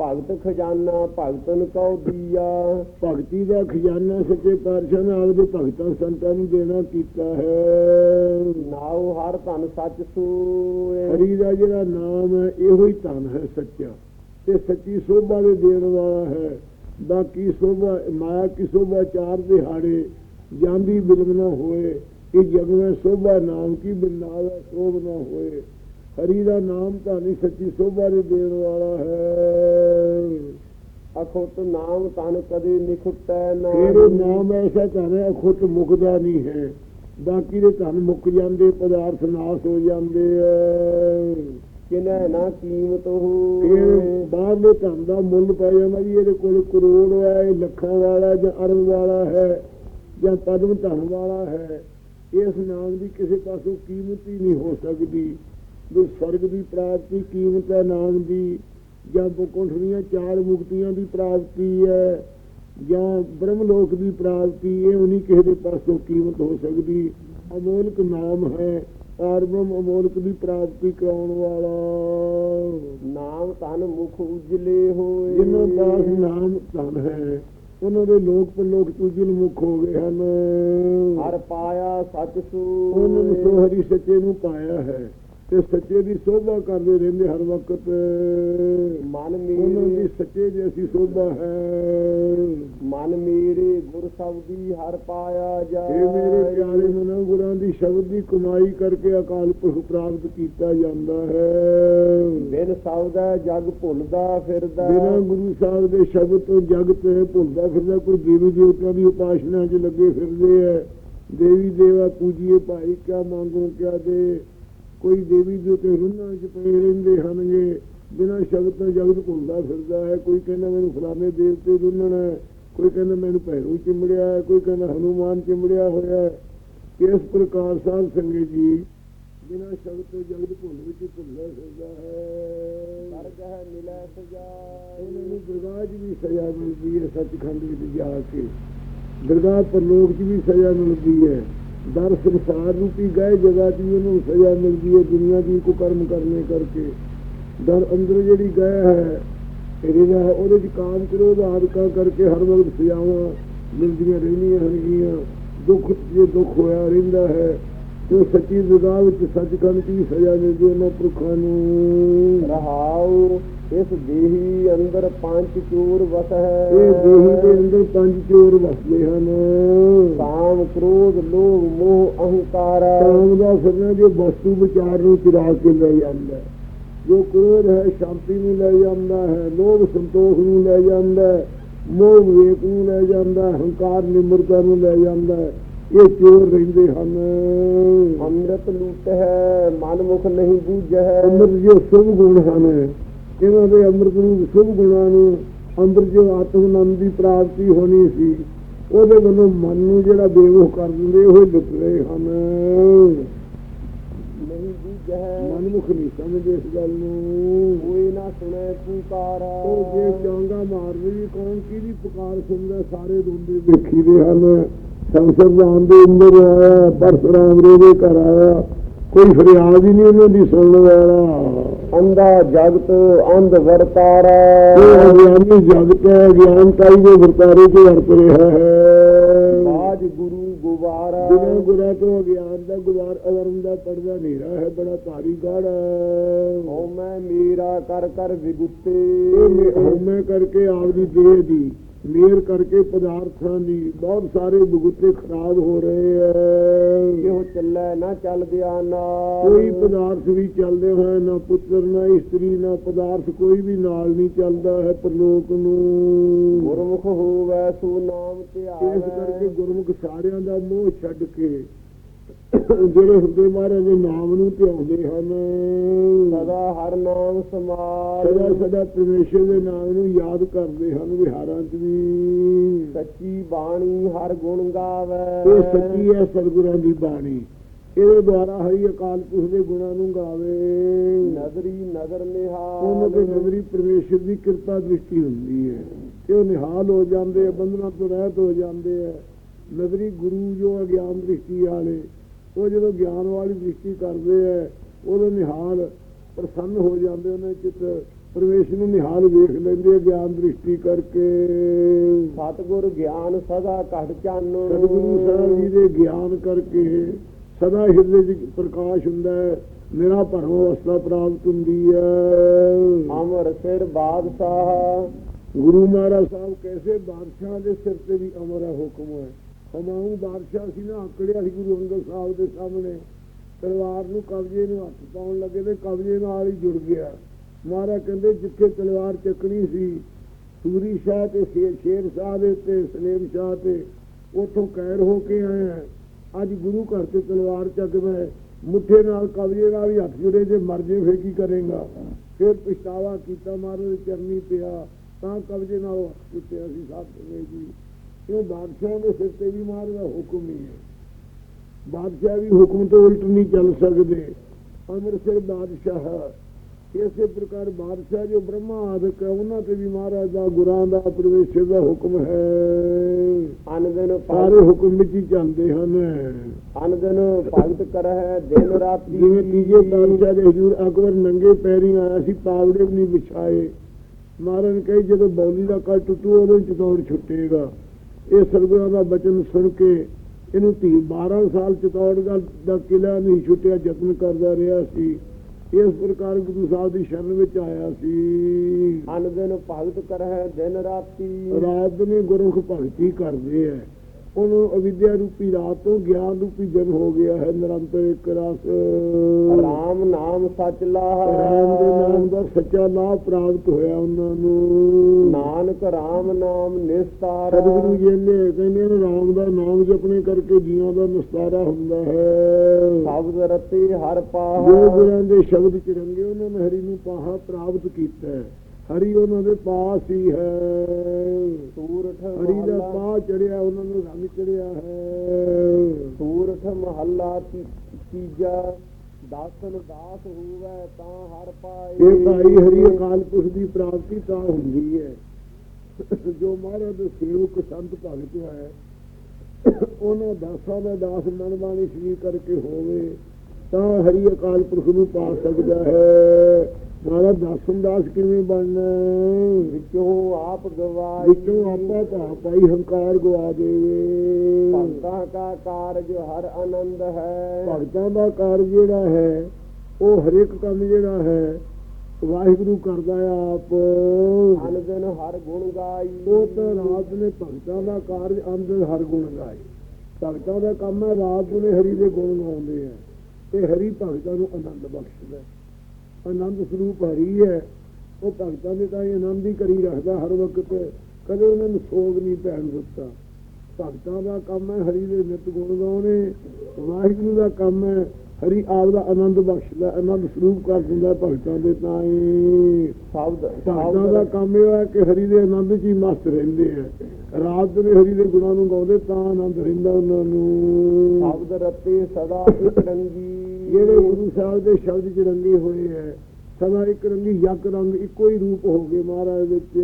ਭਗਤ ਖਜ਼ਾਨਾ ਭਗਤਨ ਕਉ ਦੀਆ। ਭਗਤੀ ਦਾ ਖਜ਼ਾਨਾ ਸੱਚੇ ਪਾਤਸ਼ਾਹ ਨੇ ਆਪਦੇ ਭਗਤਾਂ ਸੰਤਾਂ ਨੂੰ ਦੇਣਾ ਕੀਤਾ ਹੈ। ਨਾਉ ਹਰ ਧਨ ਸੱਚ ਸੂਏ। ਹਰੀ ਦਾ ਜਿਹੜਾ ਨਾਮ ਹੈ ਇਹੋ ਹੀ ਧਨ ਹੈ ਸੱਚਾ। ਤੇ ਸੱਚੀ ਸੋਭਾ ਦੇ ਦੇਣ ਵਾਲਾ ਹੈ। ਬਾਕੀ ਸੋਭਾ ਮਾਇਆ ਕੀ ਸੋਭਾ ਚਾਰ ਦਿਹਾੜੇ ਜਾਂਦੀ ਬਿਲਮ ਨਾ ਹੋਏ। ਇਹ ਜਗ ਵਿੱਚ ਸੋਭਾ ਨਾਮ ਕੀ ਬਿਨਾਵੇ ਸੋਭ ਨਾ ਹੋਏ। ਹਰੀ ਦਾ ਨਾਮ ਤਾਂ ਨਹੀਂ ਸੱਚੀ ਸੋਭਾ ਦੇ ਦੇਣ ਵਾਲਾ ਹੈ। ਅਖੁੱਟ ਨਾਮ ਤਨ ਕਦੇ ਨਿਖੁੱਟੈ ਨਾ ਤੇਰੇ ਨਾਮ ਐਸਾ ਧਨ ਹੈ ਖੁੱਟ ਮੁਕਦਾ ਨਹੀਂ ਹੈ। ਬਾਕੀ ਦੇ ਧਨ ਮੁੱਕ ਜਾਂਦੇ ਪਦਾਰਥ ਨਾਸ ਹੋ ਜਾਂਦੇ ਐ। ਕਿਨੈ ਨਾ ਕੀਮਤ ਇਹ ਹੋਏ ਬਾਹਰਲੇ ਧਨ ਦਾ ਮੁੱਲ ਪੈ ਜਾਂਦਾ ਵੀ ਇਹਦੇ ਕੋਲ ਕਰੋੜ ਹੈ ਇਹ ਲੱਖਾਂ ਵਾਲਾ ਜਾਂ ਅਰਬ ਵਾਲਾ ਹੈ ਜਾਂ ਪਦਮ ਧਨ ਵਾਲਾ ਹੈ। ਇਸ ਨਾਮ ਦੀ ਕਿਸੇ ਪਾਸੋਂ ਕੀਮਤ ਹੀ ਨਹੀਂ ਹੋ ਸਕਦੀ। ਵੀ ਸਵਰਗ ਦੀ ਪ੍ਰਾਪਤੀ ਕੀਮਤ ਹੈ ਨਾਮ ਦੀ ਜਾਂ ਬੁਕੁੰਠ ਦੀਆਂ ਚਾਰ ਮੁਕਤੀਆਂ ਦੀ ਪ੍ਰਾਪਤੀ ਹੈ ਜਾਂ ਬ੍ਰਹਮ ਲੋਕ ਦੀ ਪ੍ਰਾਪਤੀ ਇਹ ਨਹੀਂ ਕਿਸੇ ਦੇ ਪਾਸੋਂ ਕੀਮਤ ਹੋ ਸਕਦੀ। ਅਮੋਲਕ ਨਾਮ ਹੈ ਆਰਬਮ ਅਮੋਲਕ ਦੀ ਪ੍ਰਾਪਤੀ ਕਰਾਉਣ ਵਾਲਾ। ਨਾਮ ਤਨ ਮੁਖ ਉਜਲੇ ਹੋਏ। ਜਿਨ੍ਹਾਂ ਪਾਸ ਨਾਮ ਧਨ ਹੈ ਉਹਨਾਂ ਦੇ ਲੋਕ ਪਰਲੋਕ ਤੁਜਲ ਮੁਖ ਹੋ ਗਏ ਹਨ। ਹਰ ਪਾਇਆ ਸੱਚ ਉਹਨਾਂ ਨੂੰ ਸੂਏ ਸੋ ਹਰੀ ਸੱਚੇ ਨੂੰ ਪਾਇਆ ਹੈ। ਤੇ ਸੱਚੇ ਦੀ ਸੋਭਾ ਕਰਦੇ ਰਹਿੰਦੇ ਹਰ ਵਕਤ। ਮਨ ਉਹਨਾਂ ਦੀ ਮੇਰੇ ਸੱਚੇ ਜੈਸੀ ਸੋਭਾ ਹੈ। ਮਨ ਮੇਰੇ ਗੁਰ ਸਬਦੀ ਹਰ ਪਾਇਆ ਇਹ ਮੇਰੇ ਜਾਏ ਪਿਆਰੇ ਮਨਾਂ ਗੁਰਾਂ ਦੀ ਸ਼ਬਦ ਦੀ ਕਮਾਈ ਕਰਕੇ ਅਕਾਲ ਪੁਰਖ ਪ੍ਰਾਪਤ ਕੀਤਾ ਜਾਂਦਾ ਹੈ। ਬਿਨ ਸਬਦਾ ਜਗ ਭੁੱਲਦਾ ਫਿਰਦਾ। ਬਿਨਾਂ ਗੁਰੂ ਸਾਹਿਬ ਦੇ ਸ਼ਬਦ ਤੋਂ ਜਗਤ ਭੁੱਲਦਾ ਫਿਰਦਾ ਕੋਈ ਦੇਵੀ ਦੇਵਤਿਆਂ ਦੀ ਉਪਾਸਨਾ 'ਚ ਲੱਗੇ ਫਿਰਦੇ ਐ ਦੇਵੀ ਦੇਵਾ ਪੂਜੀਏ ਭਾਈ ਕਿਆ ਮੰਗੋ ਕਿਆ ਦੇ। ਕੋਈ ਦੇਵੀ ਦੇਵਤੇ ਰੁੰਨਾਂ 'ਚ ਪਏ ਰਹਿੰਦੇ ਹਨਗੇ ਬਿਨਾਂ ਸ਼ਬਦ ਤੋਂ ਜਗਤ ਭੁੱਲਦਾ ਫਿਰਦਾ ਹੈ ਕੋਈ ਕਹਿੰਦਾ ਮੈਨੂੰ ਫਲਾਣੇ ਦੇਵਤੇ ਰੁੰਨਣ ਕੋਈ ਕਹਿੰਦਾ ਮੈਨੂੰ ਭੈਰੂ ਚਿੰਬੜਿਆ ਹੈ ਕੋਈ ਕਹਿੰਦਾ ਹਨੂਮਾਨ ਚਿੰਬੜਿਆ ਹੋਇਆ ਹੈ। ਇਸ ਪ੍ਰਕਾਰ ਸਾਧ ਸੰਗਤ ਜੀ ਬਿਨਾਂ ਸ਼ਬਦ ਤੋਂ ਜਗਤ ਭੁੱਲ ਵਿੱਚ ਭੁੱਲਦਾ ਫਿਰਦਾ ਹੈ। ਮਿਲੈ ਸਜਾਏ ਉਹਨਾਂ ਨੂੰ ਦਰਗਾਹ 'ਚ ਵੀ ਸਜ਼ਾ ਮਿਲਦੀ ਹੈ ਸੱਚਖੰਡ ਵਿੱਚ ਜਾ ਕੇ। ਦਰਗਾਹ ਪਰਲੋਕ 'ਚ ਵੀ ਸਜ਼ਾ ਮਿਲਦੀ ਹੈ। ਦਰ ਸੰਸਾਰ ਰੂਪੀ ਗਏ ਜਗ੍ਹਾ 'ਚ ਉਹਨੂੰ ਸਜ਼ਾ ਮਿਲਦੀ ਹੈ ਦੁਨੀਆ ਦੀ ਕੋ ਕਰਮ ਕਰਨੇ ਕਰਕੇ। ਦਰ ਅੰਦਰ ਜਿਹੜੀ ਗਏ ਹੈ, ਇਹਦਾ ਉਹਦੇ 'ਚ ਕਾਮ ਕਰੋਧ ਆਦਿਕਾਂ ਕਰਕੇ ਹਰ ਵਕਤ ਸਜ਼ਾਵਾਂ ਮਿਲਦੀਆਂ ਰਹਿੰਦੀਆਂ ਹਨਗੀਆਂ ਦੁੱਖ ਜੇ ਦੁੱਖ ਹੋਇਆ ਰਹਿੰਦਾ ਹੈ, ਤੇ ਸੱਚੀ ਦਰਗਾਹ ਵਿੱਚ ਸੱਚਖੰਡ 'ਚ ਸਜ਼ਾ ਮਿਲਦੀ ਉਹਨਾਂ ਪੁਰਖਾਂ ਨੂੰ। ਰਹਾਉ ਇਸ ਦੇਹੀ ਅੰਦਰ ਪੰਜ ਚੂਰ ਵਸ। ਹੈ ਇਹ ਦੇਹੀ ਦੇ ਅੰਦਰ ਪੰਜ ਚੋਰ ਵਸਦੇ ਹਨ। ਕਾਮ ਕ੍ਰੋਧ ਲੋਭ ਮੋਹ ਅਹੰਕਾਰ। ਕਾਮ ਦਾ ਫਿਰਨਾ ਜੋ ਵਸਤੂ ਵਿਚਾਰ ਨੂੰ ਚੁਰਾ ਕੇ ਲੈ ਜਾਂਦਾ ਹੈ। ਜੋ ਕ੍ਰੋਧ ਹੈ ਸ਼ਾਂਤੀ ਨੂੰ ਲੈ ਜਾਂਦਾ ਹੈ ਲੋਭ ਸੰਤੋਖ ਨੂੰ ਲੈ ਜਾਂਦਾ ਹੈ ਮੋਹ ਵਿਵੇਕ ਨੂੰ ਲੈ ਜਾਂਦਾ ਹੈ ਹੰਕਾਰ ਨਿਮਰਤਾ ਨੂੰ ਲੈ ਜਾਂਦਾ ਹੈ। ਇਹ ਚੋਰ ਰਹਿੰਦੇ ਹਨ। ਅੰਮ੍ਰਿਤ ਲੂਟ ਹੈ ਮਨ ਮੁਖ ਨਹੀਂ ਬੂਝੈ। ਅੰਮ੍ਰਿਤ ਜੋ ਸੁਭ ਗੁਣ ਹਨ। ਇਹਨਾਂ ਦੇ ਅੰਮ੍ਰਿਤ ਨੂੰ ਸੁਭ ਗੁਣਾਂ ਨੂੰ ਅੰਦਰ ਜੋ ਆਤਮ ਆਨੰਦ ਦੀ ਪ੍ਰਾਪਤੀ ਹੋਣੀ ਸੀ ਉਹਦੇ ਵੱਲੋਂ ਮਨ ਨੂੰ ਜਿਹੜਾ ਬੇਵੋਹ ਕਰ ਦਿੰਦੇ ਉਹ ਲੁੱਟ ਰਹੇ ਹਨ। ਨਹੀਂ ਬੂਝੈ ਨਹੀਂ ਸਮਝਦੇ ਇਸ ਗੱਲ ਨੂੰ। ਕੋਈ ਨਾ ਸੁਣੇ ਪੁਕਾਰ ਉਹ ਜੇ ਚਾਂਗਾ ਮਾਰਦੇ ਵੀ ਕੌਣ ਕਿਹਦੀ ਪੁਕਾਰ ਸੁਣਦਾ ਸਾਰੇ ਰੋਂਦੇ ਵੇਖੀਦੇ ਹਨ। ਸੰਸਰਦਾਨ ਦੇ ਅੰਦਰ ਆਇਆ ਪਰਸਰਾਮ ਦੇ ਘਰ ਆਇਆ ਕੋਈ ਫਰਿਆਦ ਹੀ ਨਹੀਂ ਉਹਨਾਂ ਦੀ ਸੁਣਨ ਵਾਲਾ। ਅੰਧਾ ਜਗਤ ਅੰਧ ਵਰਤਾਰਾ। ਇਹ ਅਗਿਆਨੀ ਜਗਤ ਹੈ ਗਿਆਨਤਾਈ ਦੇ ਵਰਤਾਰੇ ਚ ਵਰਤ ਰਿਹਾ ਹੈ। ਬਾਜ ਗੁਰੂ ਗੁਵਾਰਾ ਬਿਨਾਂ ਗੁਰਾਂ ਤੋਂ ਅਗਿਆਨ ਦਾ ਗੁਵਾਰ ਅਵਰਮ ਦਾ ਪਰਦਾ ਹਨੇਰਾ ਹੈ ਬੜਾ ਭਾਰੀ ਗਾੜਾ ਓ ਮੈਂ ਮੇਰਾ ਕਰ ਕਰ ਵਿਗੁੱਤੇ। ਇਹ ਮੇ- ਕਰਕੇ ਆਪਦੀ ਦੇਹ ਦੀ ਮੇਰ ਕਰਕੇ ਪਦਾਰਥਾਂ ਦੀ ਬਹੁਤ ਸਾਰੇ ਬਗੁੱਤੇ ਖਰਾਬ ਹੋ ਰਹੇ ਐ। ਇਹੋ ਚੱਲੈ ਨਾ ਚੱਲਦਿਆ ਨਾ ਕੋਈ ਪਦਾਰਥ ਵੀ ਚੱਲਦੇ ਹੋਏ ਨਾ ਪੁੱਤਰ ਨਾ ਇਸਤਰੀ ਨਾ ਪਦਾਰਥ ਕੋਈ ਵੀ ਨਾਲ ਨਹੀਂ ਚੱਲਦਾ ਹੈ ਪਰਲੋਕ ਨੂੰ। ਗੁਰਮੁਖ ਹੋਵੈ ਸੂ ਨਾਮ ਇਸ ਕਰਕੇ ਧਿਆਵੈ ਗੁਰਮੁਖ ਸਾਰਿਆਂ ਦਾ ਮੋਹ ਛੱਡ ਕੇ ਜਿਹੜੇ ਹੁੰਦੇ ਮਹਾਰਾਜ ਦੇ ਨਾਮ ਨੂੰ ਧਿਆਉਂਦੇ ਹਨ। ਸਦਾ ਹਰ ਨਾਮ ਸਮਾਰ ਸਦਾ ਸਦਾ ਪਰਮੇਸ਼ਰ ਦੇ ਨਾਮ ਨੂੰ ਯਾਦ ਕਰਦੇ ਹਨ ਵਿਹਾਰਾਂ 'ਚ ਵੀ। ਸੱਚੀ ਬਾਣੀ ਹਰ ਗੁਣ ਗਾਵੈ। ਇਹ ਸੱਚੀ ਹੈ ਸਤਿਗੁਰਾਂ ਦੀ ਬਾਣੀ। ਇਹਦੇ ਦੁਆਰਾ ਹਰੀ ਅਕਾਲ ਪੁਰਖ ਦੇ ਗੁਣਾਂ ਨੂੰ ਗਾਵੇ। ਨਜ਼ਰੀ ਨਜ਼ਰ ਨਿਹਾਲ। ਉਹਨਾਂ ਦੇ ਨਜ਼ਰੀ ਪਰਮੇਸ਼ਰ ਦੀ ਕਿਰਪਾ ਦ੍ਰਿਸ਼ਟੀ ਹੁੰਦੀ ਹੈ। ਤੇ ਉਹ ਨਿਹਾਲ ਹੋ ਜਾਂਦੇ ਬੰਧਨਾਂ ਤੋਂ ਰਹਿਤ ਹੋ ਜਾਂਦੇ ਆ। ਨਜ਼ਰੀ ਗੁਰੂ ਜੋ ਅਗਿਆਨ ਦ੍ਰਿਸ਼ਟੀ ਵਾਲੇ। ਉਹ ਜਦੋਂ ਗਿਆਨ ਵਾਲੀ ਦ੍ਰਿਸ਼ਟੀ ਕਰਦੇ ਆ ਉਹਦੇ ਨਿਹਾਲ ਪ੍ਰਸੰਨ ਹੋ ਜਾਂਦੇ ਉਹਨਾਂ ਚਿੱਤ ਪ੍ਰਵੇਸ਼ ਨੂੰ ਨਿਹਾਲ ਵੇਖ ਲੈਂਦੇ ਗਿਆਨ ਦ੍ਰਿਸ਼ਟੀ ਕਰਕੇ। ਸਤਗੁਰ ਗਿਆਨ ਸਦਾ ਘਟ ਚਾਨਣ। ਸਤਿਗੁਰੂ ਸਾਹਿਬ ਜੀ ਦੇ ਗਿਆਨ ਕਰਕੇ ਸਦਾ ਹਿਰਦੇ ਵਿੱਚ ਪ੍ਰਕਾਸ਼ ਹੁੰਦਾ ਹੈ ਮੇਰਾ ਭਰਮ ਅਵਸਥਾ ਪ੍ਰਾਪਤ ਹੁੰਦੀ ਹੈ ਅਮਰ ਸਿਰ ਬਾਦਸ਼ਾਹ। ਗੁਰੂ ਮਹਾਰਾਜ ਸਾਹਿਬ ਕੈਸੇ ਬਾਦਸ਼ਾਹ ਦੇ ਸਿਰ ਤੇ ਵੀ ਅਮਰ ਹੈ ਹੁਕਮ ਹੈ ਹਮਾਊ ਬਾਦਸ਼ਾਹ ਸੀ ਨਾ, ਆਕੜਿਆ ਸੀ ਗੁਰੂ ਅੰਗਦ ਸਾਹਿਬ ਦੇ ਸਾਹਮਣੇ। ਤਲਵਾਰ ਨੂੰ ਕਬਜ਼ੇ ਨੂੰ ਹੱਥ ਪਾਉਣ ਲੱਗੇ ਤੇ ਕਬਜ਼ੇ ਨਾਲ ਹੀ ਜੁੜ ਗਿਆ। ਮਹਾਰਾਜ ਕਹਿੰਦੇ, ਜਿੱਥੇ ਤਲਵਾਰ ਚੱਕਣੀ ਸੀ, ਸੂਰੀ ਸ਼ਾਹ ਤੇ ਸ਼ੇਰ ਸ਼ਾਹ ਦੇ ਉੱਤੇ, ਸਲੇਮ ਸ਼ਾਹ ਤੇ, ਉਥੋਂ ਕੈਰ ਹੋ ਕੇ ਆਇਆ ਅੱਜ ਗੁਰੂ ਘਰ ਤੇ ਤਲਵਾਰ ਚੱਕ ਮੈਂ, ਮੁੱਠੇ ਨਾਲ ਕਬਜ਼ੇ ਨਾਲ ਹੀ ਹੱਥ ਜੁੜੇ, ਜੇ ਮਰ ਜੇ ਫੇਰ ਕੀ ਕਰੇਗਾ? ਫਿਰ ਪਛਤਾਵਾ ਕੀਤਾ ਮਹਾਰਾਜ, ਚਰਨੀ ਪਿਆ, ਤਾਂ ਕਬਜ਼ੇ ਨਾਲ ਹੱਥ ਚੁੱਕਿਆ ਸੀ ਸਾਹਿਬ ਨੇ ਜੀ ਇਹ ਬਾਦਸ਼ਾਹ ਦੇ ਸਿਰ ਤੇ ਵੀ ਮਹਾਰਾਜ ਦਾ ਹੁਕਮ ਹੀ ਹੈ। ਬਾਦਸ਼ਾਹ ਵੀ ਹੁਕਮ ਤੋਂ ਉਲਟ ਨਹੀਂ ਚੱਲ ਸਕਦੇ। ਅਮਰ ਸਿਰ ਬਾਦਸ਼ਾਹ ਇਸੇ ਪ੍ਰਕਾਰ ਬਾਦਸ਼ਾਹ ਜੋ ਬ੍ਰਹਮਾ ਆਦਿਕ ਹੈ ਉਹਨਾਂ ਤੇ ਵੀ ਮਹਾਰਾਜ ਦਾ ਗੁਰਾਂ ਦਾ ਪ੍ਰਵੇਸ਼ ਦਾ ਹੁਕਮ ਹੈ। ਅਨਦਨ ਸਾਰੇ ਹੁਕਮ ਵਿੱਚ ਹੀ ਚੱਲਦੇ ਹਨ। ਅਨਦਨ ਭਗਤ ਕਰਹਿ ਦਿਨ ਰਾਤੀ ਜਿਵੇਂ ਤੀਜੇ ਬਾਦਸ਼ਾਹ ਦੇ ਹਜ਼ੂਰ ਅਕਬਰ ਨੰਗੇ ਪੈਰੀ ਆਇਆ ਸੀ ਪਾਵੜੇ ਵੀ ਨਹੀਂ ਵਿਛਾਏ। ਮਹਾਰਾਜ ਕਹੀ ਜਦੋਂ ਬੌਲੀ ਦਾ ਕੱਲ ਟੁੱਟੂ ਉਦੋਂ ਚਤੌੜ ਛੁੱਟੇਗਾ। ਇਹ ਸਰਗੁਰਾਂ ਦਾ ਬਚਨ ਸੁਣ ਕੇ ਇਹਨੂੰ ਧੀ 12 ਸਾਲ ਚਤੌੜ ਦਾ ਕਿਲਾ ਨਹੀਂ ਛੁੱਟਿਆ ਯਤਨ ਕਰਦਾ ਰਿਹਾ ਸੀ। ਇਸ ਪ੍ਰਕਾਰ ਗੁਰੂ ਸਾਹਿਬ ਦੀ ਸ਼ਰਨ ਵਿੱਚ ਆਇਆ ਸੀ। ਅਨਦਨ ਭਗਤ ਕਰਹਿ ਦਿਨ ਰਾਤੀ। ਰਾਤ ਨੇ ਗੁਰਮੁਖ ਭਗਤੀ ਕਰਦੇ ਐ। ਉਹਨੂੰ ਅਵਿਦਿਆ ਰੂਪੀ ਰਾਤ ਤੋਂ ਗਿਆਨ ਰੂਪੀ ਜਨ ਹੋ ਗਿਆ ਹੈ ਨਿਰੰਤਰ ਇੱਕ ਰਸ। ਰਾਮ ਨਾਮ ਸਚ ਲਾਹ। ਰਾਮ ਦੇ ਨਾਮ ਦਾ ਸੱਚਾ ਲਾਭ ਪ੍ਰਾਪਤ ਹੋਇਆ ਉਹਨਾਂ ਨੂੰ। ਨਾਨਕ ਰਾਮ ਨਾਮ ਨਿਸਤਾਰ। ਸਤਿਗੁਰੂ ਜੀ ਨੇ ਕਹਿੰਦੇ ਨੇ ਰਾਮ ਦਾ ਨਾਮ ਜਪਣੇ ਕਰਕੇ ਜੀਵਾਂ ਦਾ ਨਿਸਤਾਰਾ ਹੁੰਦਾ ਹੈ। ਸ਼ਬਦ ਰਤੀ ਹਰ ਪਾਹ। ਜੋ ਗੁਰਾਂ ਦੇ ਸ਼ਬਦ ਚ ਰੰਗੇ ਉਹਨਾਂ ਨੇ ਹਰੀ ਨੂੰ ਪਾਹਾ ਪ੍ਰਾਪਤ ਕੀਤਾ ਹੈ। ਹਰੀ ਉਹਨਾਂ ਦੇ ਪਾਸ ਹੀ ਹੈ। ਸੂਰਠ ਹਰੀ ਦਾ ਪਾਹ ਚੜਿਆ ਉਹਨਾਂ ਨੂੰ ਰੰਗ ਚੜਿਆ ਹੈ। ਸੂਰਠ ਮਹੱਲਾ ਤੀਜਾ। ਦਾਸਨ ਦਾਸ ਹੋਵੇ ਤਾਂ ਹਰ ਪਾਏ। ਇਹ ਭਾਈ ਹਰੀ ਅਕਾਲ ਪੁਰਖ ਦੀ ਪ੍ਰਾਪਤੀ ਤਾਂ ਹੁੰਦੀ ਹੈ। ਜੋ ਮਹਾਰਾਜ ਦੇ ਸੇਵਕ ਸੰਤ ਭਗਤ ਹੈ ਉਹਨਾਂ ਦਾਸਾਂ ਦਾ ਦਾਸ ਮਨ ਬਾਣੀ ਸ੍ਰੀ ਕਰਕੇ ਹੋਵੇ ਤਾਂ ਹਰੀ ਅਕਾਲ ਪੁਰਖ ਨੂੰ ਪਾ ਸਕਦਾ ਹੈ। ਮਹਾਰਾਜ ਦਾਸਨ ਦਾਸ ਕਿਵੇਂ ਬਣਨਾ? ਵਿੱਚੋਂ ਆਪ ਗਵਾਈ ਵਿੱਚੋਂ ਆਪਾ ਭਾ ਪਾਈ ਹੰਕਾਰ ਗਵਾ ਦੇਵੇ। ਭਗਤਾਂ ਕਾ ਕਾਰਜ ਹਰ ਆਨੰਦ ਹੈ। ਭਗਤਾਂ ਦਾ ਕਾਰਜ ਜਿਹੜਾ ਹੈ ਉਹ ਹਰੇਕ ਕੰਮ ਜਿਹੜਾ ਹੈ ਵਾਹਿਗੁਰੂ ਕਰਦਾ ਆਪ। ਦਿਨ ਹਰ ਗੁਣ ਗਾਈ। ਉਹ ਤਾਂ ਰਾਤ ਨੇ ਭਗਤਾਂ ਦਾ ਕਾਰਜ ਅੰਦਰ ਹਰ ਗੁਣ ਗਾਏ। ਭਗਤਾਂ ਦਾ ਕੰਮ ਹੈ ਰਾਤ ਨੂੰ ਹਰੀ ਦੇ ਗੁਣ ਗਾਉਂਦੇ ਆ। ਤੇ ਹਰੀ ਭਗਤਾਂ ਨੂੰ ਆਨੰਦ ਬਖਸ਼ਦਾ ਹੈ। ਆਨੰਦ ਸਰੂਪ ਹਰੀ ਹੈ। ਉਹ ਭਗਤਾਂ ਦੇ ਤਾਂ ਇਹ ਆਨੰਦ ਹੀ ਕਰੀ ਰੱਖਦਾ ਹਰ ਵਕਤ। ਕਦੇ ਉਹਨਾਂ ਨੂੰ ਸੋਗ ਨਹੀਂ ਪੈਣ ਦਿੱਤਾ। ਭਗਤਾਂ ਦਾ ਕੰਮ ਹੈ ਹਰੀ ਦੇ ਨਿਤ ਗੁਣ ਗਾਉਣੇ। ਵਾਹਿਗੁਰੂ ਦਾ ਕੰਮ ਹੈ ਹਰੀ ਆਪ ਦਾ ਆਨੰਦ ਬਖਸ਼ਦਾ ਆਨੰਦ ਸਰੂਪ ਕਰ ਦਿੰਦਾ ਭਗਤਾਂ ਦੇ ਤਾਂ ਹੀ। ਸ਼ਬਦ ਭਗਤਾਂ ਦਾ ਕੰਮ ਇਹ ਹੈ ਕਿ ਹਰੀ ਦੇ ਆਨੰਦ 'ਚ ਹੀ ਮਸਤ ਰਹਿੰਦੇ ਆ। ਰਾਤ ਨੂੰ ਹਰੀ ਦੇ ਗੁਣਾਂ ਨੂੰ ਗਾਉਂਦੇ ਤਾਂ ਆਨੰਦ ਰਹਿੰਦਾ ਉਹਨਾਂ ਨੂੰ। ਸ਼ਬਦ ਰਤੇ ਸਦਾ ਇੱਕ ਰੰਗੀ। ਜਿਹੜੇ ਗੁਰੂ ਸਾਹਿਬ ਦੇ ਸ਼ਬਦ 'ਚ ਰੰਗੇ ਹੋਏ ਹੈ ਸਦਾ ਇੱਕ ਰੰਗੀ ਯਕ ਰੰਗ ਇੱਕੋ ਹੀ ਰੂਪ ਹੋ ਗਏ ਮਹਾਰਾਜ ਵਿੱਚ।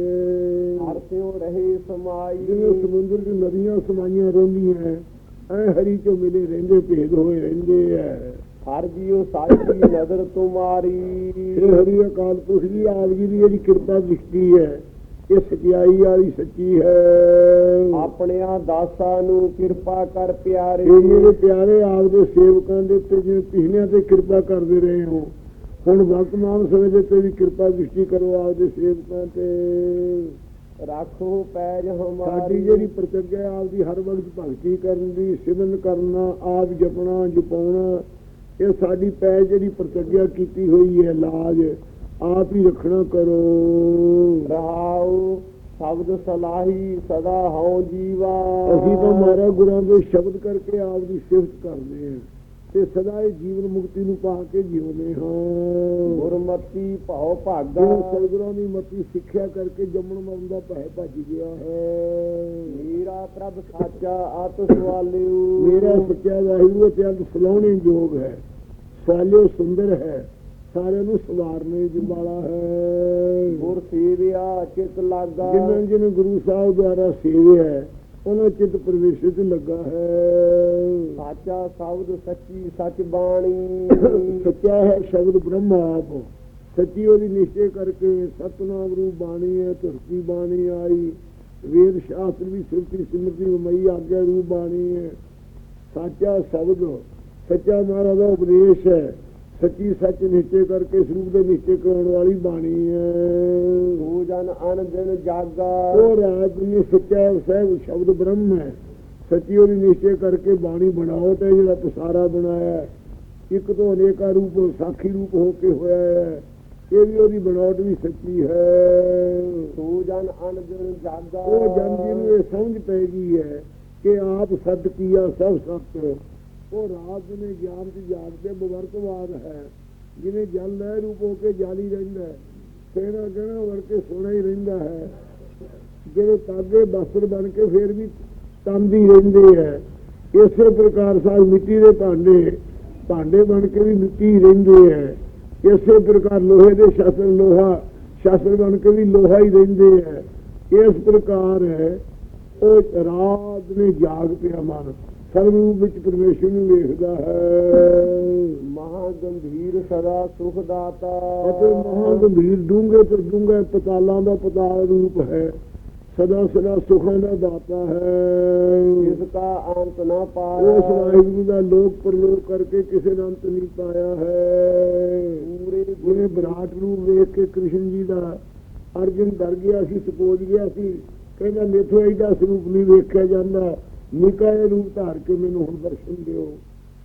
ਹਰ ਸਿਉ ਰਹੇ ਸਮਾਈ। ਜਿਵੇਂ ਸਮੁੰਦਰ 'ਚ ਨਦੀਆਂ ਸਮਾਈਆਂ ਰਹਿੰਦੀਆਂ ਐ ਹਰੀ 'ਚੋਂ ਮਿਲੇ ਰਹਿੰਦੇ ਭੇਦ ਹੋਏ ਰਹਿੰਦੇ ਐ ਹਰ ਜੀਉ ਸਾਚੀ ਨਜ਼ਰ ਤੁਮਾਰੀ ਇਹ ਹਰੀ ਅਕਾਲ ਪੁਰਖ ਦੀ ਜੀ ਦੀ ਜਿਹੜੀ ਕਿਰਪਾ ਦਿਖਦੀ ਹੈ ਇਹ ਸਚਾਈ ਵਾਲੀ ਸੱਚੀ ਹੈ। ਆਪਣਿਆਂ ਦਾਸਾਂ ਨੂੰ ਕਿਰਪਾ ਕਰ ਪਿਆਰੇ। ਇਹ ਮੇਰੇ ਪਿਆਰੇ ਆਪ ਦੇ ਸੇਵਕਾਂ ਦੇ ਉੱਤੇ ਜਿਵੇਂ ਪਿਛਲਿਆਂ ਤੇ ਕਿਰਪਾ ਕਰਦੇ ਰਹੇ ਹੋ ਹੁਣ ਵਰਤਮਾਨ ਸਮੇਂ ਦੇ ਉੱਤੇ ਵੀ ਕਿਰਪਾ ਦ੍ਰਿਸ਼ਟੀ ਕਰੋ ਆਪ ਦੇ ਸੇਵਕਾਂ ਤੇ। ਰੱਖੋ ਪੈਜ ਹਮਾਰੀ। ਸਾਡੀ ਜਿਹੜੀ ਪ੍ਰਤਿਗਿਆ ਆਪ ਦੀ ਹਰ ਵਕਤ ਭਗਤੀ ਕਰਨ ਦੀ ਸਿਮਰਨ ਕਰਨਾ ਆਪ ਜਪਣਾ ਜਪਾਉਣਾ ਇਹ ਸਾਡੀ ਪੈ ਜਿਹੜੀ ਪ੍ਰਤਿਗਿਆ ਕੀਤੀ ਹੋਈ ਹੈ ਲਾਜ ਆਪ ਹੀ ਰੱਖਣਾ ਕਰੋ। ਰਹਾਉ ਸ਼ਬਦ ਸਲਾਹੀ ਸਦਾ ਹਉ ਜੀਵਾ। ਅਸੀਂ ਤਾਂ ਮਹਾਰਾਜ ਗੁਰਾਂ ਦੇ ਸ਼ਬਦ ਕਰਕੇ ਆਪ ਦੀ ਸਿਫਤ ਕਰਦੇ ਹਾਂ। ਤੇ ਸਦਾ ਹੀ ਜੀਵਨ ਮੁਕਤੀ ਨੂੰ ਪਾ ਕੇ ਜਿਉਂਦੇ ਹਾਂ। ਗੁਰਮਤੀ ਭਉ ਭਾਗਾ। ਸਤਿਗੁਰਾਂ ਦੀ ਮਤੀ ਸਿੱਖਿਆ ਕਰਕੇ ਜੰਮਣ ਮਰਨ ਦਾ ਭੈ ਭੱਜ ਗਿਆ ਹੈ। ਮੇਰਾ ਪ੍ਰਭ ਸਾਚਾ ਆਤ ਸਵਾਲਿਓ। ਮੇਰਾ ਸੱਚਾ ਵਾਹਿਗੁਰੂ ਅਤਿਅੰਤ ਸਲਾਹਣੇ ਯੋਗ ਹੈ। ਸਵਾਲਿਓ ਸੁੰਦਰ ਹੈ। ਸਾਰਿਆਂ ਨੂੰ ਸਵਾਰਨੇ ਵਾਲਾ ਹੈ। ਗੁਰ ਸੇਵਿਆ ਚਿਤ ਲਾਗਾ। ਜਿਨ੍ਹਾਂ ਜਿਹਨੂੰ ਗੁਰੂ ਸਾਹਿਬ ਦੁਆਰਾ ਸੇਵਿਆ ਹੈ ਉਹਨਾਂ ਚਿੱਤ ਪ੍ਰਵੇਸ਼ ਵਿੱਚ ਲੱਗਾ ਹੈ। ਸਾਚਾ ਸ਼ਬਦ ਸੱਚੀ ਸੱਚ ਬਾਣੀ। ਸੱਚਾ ਹੈ ਸ਼ਬਦ ਬ੍ਰਹਮ ਆਪ। ਸੱਚੀ ਉਹਦੀ ਨਿਸ਼ਚੈ ਕਰਕੇ ਸਤਨਾਮ ਰੂਪ ਬਾਣੀ ਹੈ ਧਰਤੀ ਬਾਣੀ ਆਈ। ਵੇਦ ਸ਼ਾਸਤਰ ਵੀ ਸੁਰਤੀ ਸਿਮਰਤੀ ਮਈ ਆਗਿਆ ਰੂਪ ਬਾਣੀ ਹੈ। ਸਾਚਾ ਸ਼ਬਦ ਸੱਚਾ ਮਹਾਰਾਜ ਦਾ ਉਪਦੇਸ਼ ਹੈ। ਸੱਚੀ ਸੱਚ ਨਿਸ਼ਚੈ ਕਰਕੇ ਇਸ ਰੂਪ ਦੇ ਨਿਸ਼ਚੈ ਕਰਾਉਣ ਵਾਲੀ ਬਾਣੀ ਹੈ। ਤੂੰ ਜਨ ਅਨ ਦਿਨ ਜਾਗਾ। ਉਹ ਰਾਜ ਨੂੰ ਸੱਚਾ ਸਹਿਬ ਸ਼ਬਦ ਬ੍ਰਹਮ ਹੈ। ਸੱਚੀ ਉਹਦੀ ਨਿਸ਼ਚੈ ਕਰਕੇ ਬਾਣੀ ਬਣਾਓ ਤੇ ਜਿਹੜਾ ਪਸਾਰਾ ਬਣਾਇਆ ਹੈ, ਇੱਕ ਤੋਂ ਅਨੇਕਾ ਰੂਪ ਸਾਖੀ ਰੂਪ ਹੋ ਕੇ ਹੋਇਆ ਹੈ। ਇਹ ਵੀ ਉਹਦੀ ਬਣਾਵਟ ਵੀ ਸੱਚੀ ਹੈ। ਤੂੰ ਜਨ ਅਨ ਦਿਨ ਜਾਗਾ। ਉਹ ਜਨ ਜੀ ਨੂੰ ਇਹ ਸਮਝ ਪੈ ਗਈ ਹੈ ਕਿ ਆਪ ਸਤ ਕੀਆ ਸਭ ਸਤ। ਉਹ ਰਾਤ ਨੇ ਗਿਆਨ ਦੀ ਜਾਗਦੇ ਬਵਰਤਵਾਦ ਹੈ, ਜਿਵੇਂ ਜਲ ਲਹਿ ਰੂਪ ਕੇ ਜਾਲੀ ਰਹਿੰਦਾ ਹੈ ਸੇਨਾ ਗਹਿਣਾ ਵਰ ਕੇ ਸੋਨਾ ਹੀ ਰਹਿੰਦਾ ਹੈ। ਜਿਹੜੇ ਤਾਗੇ ਬਸਤਰ ਬਣ ਕੇ ਫੇਰ ਵੀ ਤੰਦੀ ਰਹਿੰਦੇ ਹੈ, ਇਸੇ ਪ੍ਰਕਾਰ ਸਾਲ ਮਿੱਟੀ ਦੇ ਭਾਂਡੇ ਭਾਂਡੇ ਬਣ ਕੇ ਵੀ ਮਿੱਟੀ ਰਹਿੰਦੇ ਹੈ, ਇਸੇ ਪ੍ਰਕਾਰ ਲੋਹੇ ਦੇ ਸ਼ਸਤਰ ਲੋਹਾ ਸ਼ਸਤਰ ਬਣ ਕੇ ਵੀ ਲੋਹਾ ਹੀ ਰਹਿੰਦੇ ਹੈ। ਇਸ ਪ੍ਰਕਾਰ ਹੈ, ਉਹ ਰਾਤ ਨੇ ਜਾਗ ਪਿਆ ਮਨ ਸਰਬ ਰੂਪ ਵਿੱਚ ਪਰਮੇਸ਼ਰ ਨੂੰ ਵੇਖਦਾ ਹੈ। ਮਹਾ ਗੰਭੀਰ ਸਦਾ ਸੁਖ ਦਾਤਾ। ਅਤੇ ਮਹਾ ਗੰਭੀਰ ਡੂੰਘੇ ਤੋਂ ਡੂੰਘੇ ਪਤਾਲਾਂ ਦਾ ਪਤਾਲ ਰੂਪ ਹੈ। ਸਦਾ ਸਦਾ ਸੁਖਾਂ ਦਾ ਦਾਤਾ ਹੈ। ਇਸ ਕਾ ਅੰਤ ਨਾ ਉਸ ਪਾਇਆ ਵਾਹਿਗੁਰੂ ਦਾ ਲੋਕ ਪਰਲੋਕ ਕਰਕੇ ਕਿਸੇ ਦਾ ਅੰਤ ਨਹੀਂ ਪਾਇਆ ਹੈ। ਪੂਰੇ ਜਿਵੇਂ ਵਿਰਾਟ ਰੂਪ ਵੇਖ ਕੇ ਕ੍ਰਿਸ਼ਨ ਜੀ ਦਾ ਅਰਜਨ ਡਰ ਗਿਆ ਸੀ ਸਪੋਜ ਗਿਆ ਸੀ। ਕਹਿੰਦਾ ਮੇਥੋਂ ਇਹਦਾ ਸਰੂਪ ਨਹੀਂ ਵੇਖਿਆ ਜਾਂਦਾ। ਨਿਕਾ ਰੂਪ ਧਾਰ ਕੇ ਮੈਨੂੰ ਹੁਣ ਦਰਸ਼ਨ ਦਿਓ।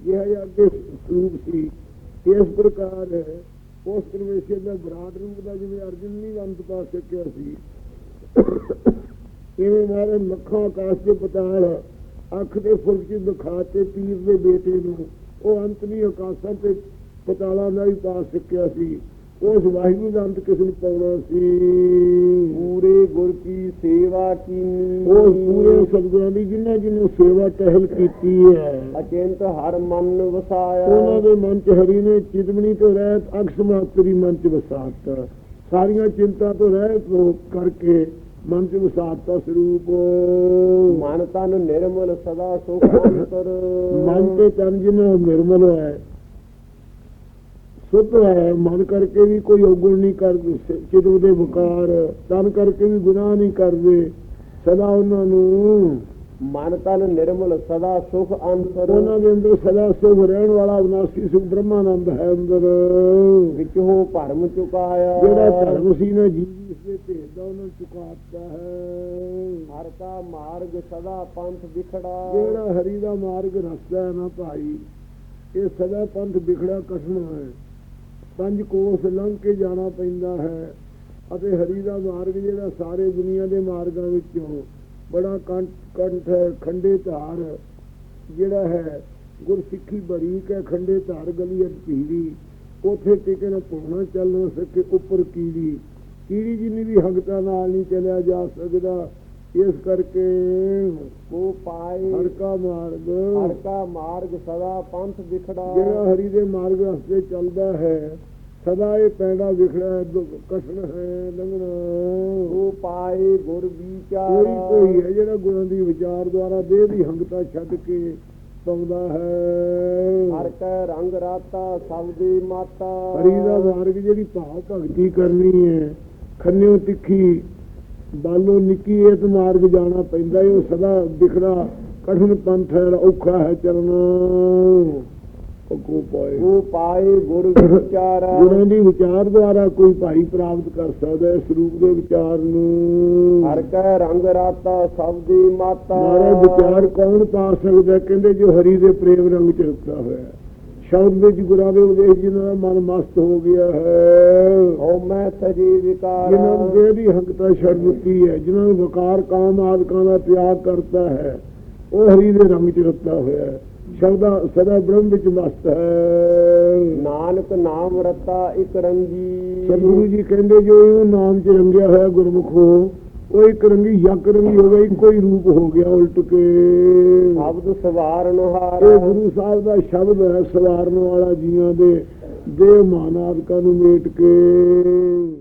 ਇਹ ਅੱਗੇ ਸਰੂਪ ਸੀ ਇਸ ਪ੍ਰਕਾਰ ਉਸ ਪਰਮੇਸ਼ਰ ਦਾ ਵਿਰਾਟ ਰੂਪ ਦਾ ਜਿਵੇਂ ਅਰਜਨ ਨਹੀਂ ਅੰਤ ਪਾ ਸਕਿਆ ਸੀ। ਇਵੇਂ ਮਾਰੇ ਮੱਖਾਂ ਆਕਾਸ਼ ਦੇ ਪਤਾਲ, ਅੱਖ ਦੇ ਫੁਰਕ ਚ ਦਿਖਾ ਤੇ ਪੀਰ ਦੇ ਬੇਟੇ ਨੂੰ ਉਹ ਅੰਤ ਨਹੀਂ ਆਕਾਸ਼ਾਂ ਤੇ ਪਤਾਲਾਂ ਦਾ ਹੀ ਪਾ ਸਕਿਆ ਸੀ। ਉਸ ਵਾਹਿਗੁਰੂ ਦਾ ਅੰਤ ਕਿਸ ਨੂੰ ਪਾਉਣਾ ਸੀ? ਪੂਰੇ ਗੁਰ ਕੀ ਸੇਵਾ ਕੀਨੀ? ਉਹ ਪੂਰੇ ਸਤਿਗੁਰਾਂ ਦੀ ਜਿਨ੍ਹਾਂ ਜਿਹਨੂੰ ਸੇਵਾ ਟਹਿਲ ਕੀਤੀ ਹੈ। ਅਚਿੰਤ ਹਰ ਮਨ ਵਸਾਇਆ। ਉਹਨਾਂ ਦੇ ਮਨ ਚ ਹਰੀ ਨੇ ਚਿਤਮਨੀ ਤੋਂ ਰਹਿਤ ਅਖ ਸਮਾਪਤਰੀ ਮਨ ਚ ਵਸਾਤਾ। ਸਾਰੀਆਂ ਚਿੰਤਾ ਤੋਂ ਰਹਿਤ ਕਰਕੇ ਮਨ ਚ ਵਸਾਤਾ ਸਰੂਪ। ਮਨ ਤਨ ਨਿਰਮਲ ਸਦਾ ਸੁਖ ਅੰਤਰ। ਮਨ ਤੇ ਤਨ ਜਿਨ੍ਹਾਂ ਨਿਰਮਲ ਹੈ ਸੁੱਧ ਹੈ ਮਨ ਕਰਕੇ ਵੀ ਕੋਈ ਔਗਣ ਨਹੀਂ ਕਰਦੇ ਚਿਤਵ ਦੇ ਵਿਕਾਰ ਤਨ ਕਰਕੇ ਵੀ ਗੁਨਾਹ ਨਹੀਂ ਕਰਦੇ। ਸਦਾ ਉਹਨਾਂ ਨੂੰ ਮਨ ਤਨ ਨਿਰਮਲ ਸਦਾ ਸੁਖ ਅੰਤਰ। ਉਹਨਾਂ ਦੇ ਅੰਦਰ ਸਦਾ ਸੁਖ ਰਹਿਣ ਵਾਲਾ ਅਵਨਾਸੀ ਸੁਖ ਬ੍ਰਹਮਾਨੰਦ ਹੈ ਅੰਦਰ। ਵਿੱਚ ਹੋ ਭਰਮ ਚੁਕਾਇਆ। ਜਿਹੜਾ ਧਰਮ ਸੀ ਨਾ ਜੀਵ ਇਸ ਦੇ ਭੇਦ ਦਾ ਉਹਨਾਂ ਚੁਕਾਤਾ ਹੈ। ਹਰ ਕਾ ਮਾਰਗ ਸਦਾ ਪੰਥ ਵਿਖੜਾ। ਜਿਹੜਾ ਹਰੀ ਦਾ ਮਾਰਗ ਰਸਤਾ ਹੈ ਨਾ ਭਾਈ ਇਹ ਸਦਾ ਪੰਥ ਵਿਖੜਾ ਕਠਣਾ ਹੈ। ਪੰਜ ਕੋਸ ਲੰਘ ਕੇ ਜਾਣਾ ਪੈਂਦਾ ਹੈ। ਅਤੇ ਹਰੀ ਦਾ ਮਾਰਗ ਜਿਹੜਾ ਸਾਰੇ ਦੁਨੀਆ ਦੇ ਮਾਰਗਾਂ ਵਿੱਚੋਂ ਬੜਾ ਕੰਠ ਕੰਠ ਹੈ, ਖੰਡੇ ਧਾਰ ਜਿਹੜਾ ਹੈ, ਗੁਰਸਿੱਖੀ ਬਰੀਕ ਹੈ, ਖੰਡੇ ਧਾਰ ਗਲੀ ਅਟੀਰੀ ਉਥੇ ਟਿਕੇ ਨਾ ਪਉਣਾ ਚੱਲ ਸਕੇ, ਉੱਪਰ ਕੀੜੀ। ਕੀੜੀ ਜਿੰਨੀ ਵੀ ਹੰਗਤਾ ਨਾਲ ਨਹੀਂ ਚੱਲਿਆ ਜਾ ਸਕਦਾ ਇਸ ਕਰਕੇ ਕੋ ਪਾਏ। ਹਰ ਕਾ ਮਾਰਗ। ਹਰ ਕਾ ਮਾਰਗ ਸਦਾ ਪੰਥ ਵਿਖੜਾ। ਜਿਹੜਾ ਹਰੀ ਦੇ ਮਾਰਗ ਰਸਤੇ ਚੱਲਦਾ ਹੈ ਸਦਾ ਇਹ ਪੈਂਡਾ ਵਿਖੜਾ ਕਸ਼ਣ ਹੈ ਲੰਘਣਾ। ਕੋ ਪਾਏ ਗੁਰ ਵਿਚਾਰ। ਕੋਈ ਕੋਈ ਹੈ ਜਿਹੜਾ ਗੁਰਾਂ ਦੀ ਵਿਚਾਰ ਦੁਆਰਾ ਦੇਹ ਦੀ ਹੰਗਤਾ ਛੱਡ ਕੇ ਪਾਉਂਦਾ ਹੈ। ਹਰ ਕੈ ਰੰਗ ਰਾਤਾ ਸਭ ਦੀ ਮਾਤਾ। ਹਰੀ ਦਾ ਮਾਰਗ ਜਿਹੜੀ ਭਾਵ ਭਗਤੀ ਕਰਨੀ ਹੈ ਖੰਨਿਓ ਤਿੱਖੀ ਬਾਲੋ ਨਿੱਕੀ ਇਹ ਮਾਰਗ ਜਾਣਾ ਪੈਂਦਾ ਹੈ ਉਹ ਸਦਾ ਵਿਖੜਾ ਕਠਿਨ ਪੰਥ ਹੈ ਔਖਾ ਹੈ ਚੱਲਣਾ ਕੋ ਪਾਏ। ਕੋ ਪਾਏ ਗੁਰ ਵਿਚਾਰ। ਗੁਰਾਂ ਦੀ ਵਿਚਾਰ ਦੁਆਰਾ ਕੋਈ ਭਾਈ ਪ੍ਰਾਪਤ ਕਰ ਸਕਦਾ ਇਸ ਰੂਪ ਦੇ ਵਿਚਾਰ ਨੂੰ। ਹਰ ਕੈ ਰੰਗ ਰਾਤਾ ਸਭ ਦੀ ਮਾਤਾ। ਮਾਰਾ ਵਿਚਾਰ ਕੌਣ ਪਾ ਸਕਦਾ? ਕਹਿੰਦੇ ਜੋ ਹਰੀ ਦੇ ਪ੍ਰੇਮ ਰੰਗ ਚ ਰੁੱਤਾ ਹੋਇਆ। ਸ਼ਬਦ ਵਿੱਚ ਗੁਰਾਂ ਦੇ ਉਪਦੇਸ਼ ਜਿਨ੍ਹਾਂ ਦਾ ਮਨ ਮਸਤ ਹੋ ਗਿਆ ਹੈ। ਹੋ ਮੈਂ ਸਜੀ ਵਿਕਾਰ। ਜਿਨ੍ਹਾਂ ਨੂੰ ਦੀ ਹੰਕਤਾ ਛੱਡ ਦਿੱਤੀ ਹੈ ਜਿਨ੍ਹਾਂ ਨੂੰ ਵਕਾਰ ਕਾਮ ਆਦਿਕਾਂ ਦਾ ਤਿਆਗ ਕਰਤਾ ਹੈ ਉਹ ਹਰੀ ਦੇ ਰੰਗ ਚ ਰੁੱਤਾ ਹੋਇਆ ਹੈ। ਸ਼ਬਦਾ ਸਦਾ ਬ੍ਰਹਮ ਵਿੱਚ ਮਸਤ ਹੈ। ਨਾਨਕ ਨਾਮ ਰਤਾ ਇਕ ਰੰਗੀ। ਸਤਿਗੁਰੂ ਜੀ ਕਹਿੰਦੇ ਜੋ ਇਹ ਨਾਮ ਚ ਰੰਗਿਆ ਹੋਇਆ ਗੁਰਮੁਖੋ ਉਹ ਇੱਕ ਰੰਗੀ ਯਕ ਰੰਗੀ ਹੋ ਇੱਕੋ ਹੀ ਰੂਪ ਹੋ ਗਿਆ ਉਲਟ ਕੇ। ਸ਼ਬਦ ਸਵਾਰਨ ਹਾਰ ਇਹ ਗੁਰੂ ਸਾਹਿਬ ਦਾ ਸ਼ਬਦ ਹੈ ਸਵਾਰਨ ਵਾਲਾ ਜੀਆਂ ਦੇ ਦੇਹ ਮਾਨਾਦਿਕਾਂ ਨੂੰ ਮੇਟ ਕੇ।